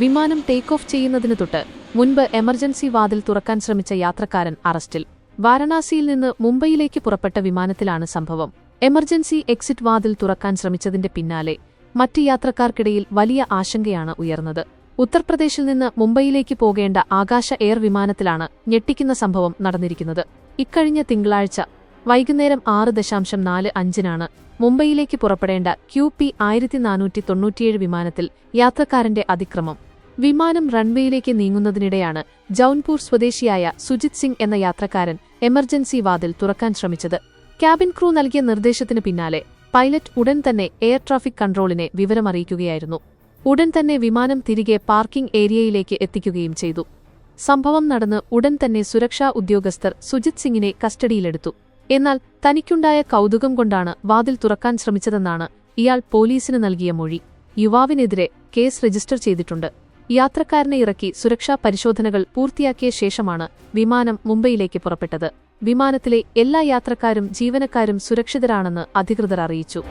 വിമാനം take off ചെയ്യുന്നതിന് തൊട്ട് മുൻപ് എമർജൻസി വാതിൽ തുറക്കാൻ ശ്രമിച്ച യാത്രക്കാരൻ അറസ്റ്റിൽ. വാരണാസിയിൽ നിന്ന് മുംബൈയിലേക്ക് പുറപ്പെട്ട വിമാനത്തിലാണ് സംഭവം. എമർജൻസി എക്സിറ്റ് വാതിൽ തുറക്കാൻ ശ്രമിച്ചതിന്റെ പിന്നാലെ മറ്റ് യാത്രക്കാർക്കിടയിൽ വലിയ ആശങ്കയാണ് ഉയർന്നത്. ഉത്തർപ്രദേശിൽ നിന്ന് മുംബൈയിലേക്ക് പോകേണ്ട ആകാശ എയർ വിമാനത്തിലാണ് ഞെട്ടിക്കുന്ന സംഭവം നടന്നിരിക്കുന്നത്. ഇക്കഴിഞ്ഞ തിങ്കളാഴ്ച വൈകുന്നേരം ആറ് ദശാംശം നാല് അഞ്ചിനാണ് മുംബൈയിലേക്ക് പുറപ്പെടേണ്ട ക്യു പി ആയിരത്തി നാനൂറ്റി തൊണ്ണൂറ്റിയേഴ് വിമാനത്തിൽ യാത്രക്കാരന്റെ അതിക്രമം. വിമാനം റൺവേയിലേക്ക് നീങ്ങുന്നതിനിടെയാണ് ജൌൻപൂർ സ്വദേശിയായ സുജിത് സിംഗ് എന്ന യാത്രക്കാരൻ എമർജൻസി വാതിൽ തുറക്കാൻ ശ്രമിച്ചത്. ക്യാബിൻ ക്രൂ നൽകിയ നിർദ്ദേശത്തിന് പിന്നാലെ പൈലറ്റ് ഉടൻ തന്നെ എയർ ട്രാഫിക് കൺട്രോളിനെ വിവരമറിയിക്കുകയായിരുന്നു. ഉടൻ തന്നെ വിമാനം തിരികെ പാർക്കിംഗ് ഏരിയയിലേക്ക് എത്തിക്കുകയും ചെയ്തു. സംഭവം നടന്ന് ഉടൻ തന്നെ സുരക്ഷാ ഉദ്യോഗസ്ഥർ സുജിത് സിംഗിനെ കസ്റ്റഡിയിലെടുത്തു. എന്നാൽ തനിക്കുണ്ടായ കൗതുകം കൊണ്ടാണ് വാതിൽ തുറക്കാൻ ശ്രമിച്ചതെന്നാണ് ഇയാൾ പോലീസിന് നൽകിയ മൊഴി. യുവാവിനെതിരെ കേസ് രജിസ്റ്റർ ചെയ്തിട്ടുണ്ട്. യാത്രക്കാരനെ ഇറക്കി സുരക്ഷാ പരിശോധനകൾ പൂർത്തിയാക്കിയ ശേഷമാണ് വിമാനം മുംബൈയിലേക്ക് പുറപ്പെട്ടത്. വിമാനത്തിലെ എല്ലാ യാത്രക്കാരും ജീവനക്കാരും സുരക്ഷിതരാണെന്ന് അധികൃതർ അറിയിച്ചു.